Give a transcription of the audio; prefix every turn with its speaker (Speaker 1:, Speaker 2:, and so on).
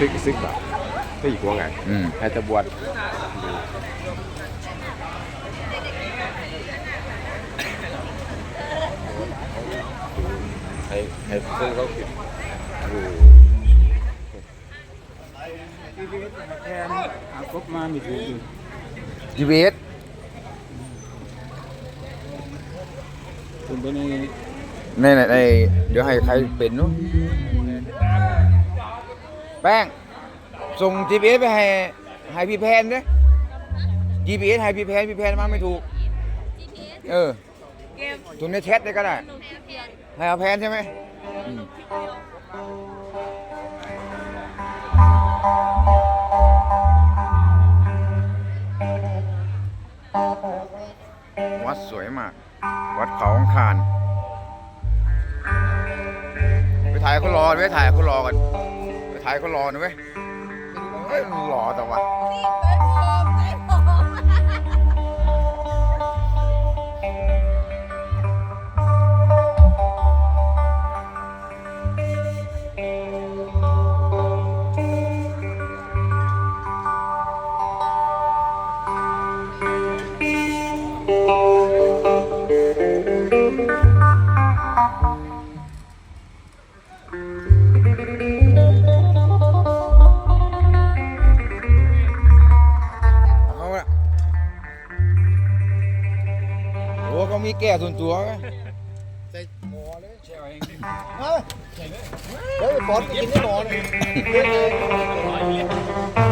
Speaker 1: ซึกซึกแบบก็อีกว่าไง
Speaker 2: อืม
Speaker 1: ให้จะบวชให้ให้เพื่อนเขาคิดอยู่
Speaker 3: แทนหาครบมาไม่ถูกอยู่
Speaker 2: จีเวส
Speaker 3: ผมไปใน
Speaker 2: ในในในเดี๋ยวให้ใครเป็นนู้น แป้ง ส่ง GPS ไปให้ให้พี่แพนเด้ GPS ให้พี่แพนพี่แพนมาไม่ถูกเออตัวในแชทได้ก็ได้ให้เอาแพนใช่ไหมอืมวัดสวยมาก วัดเขาอังคารไปถ่ายเขารอ ไปถ่ายเขารอกัน ไปถ่ายเขารอนะเว้ยเฮ้ยมันรอแต่ว่าีแก่ส่วนตัวไหใส่หมอเลยเช่ไหม
Speaker 3: เฮ้ยบอสกินได้หมอเลย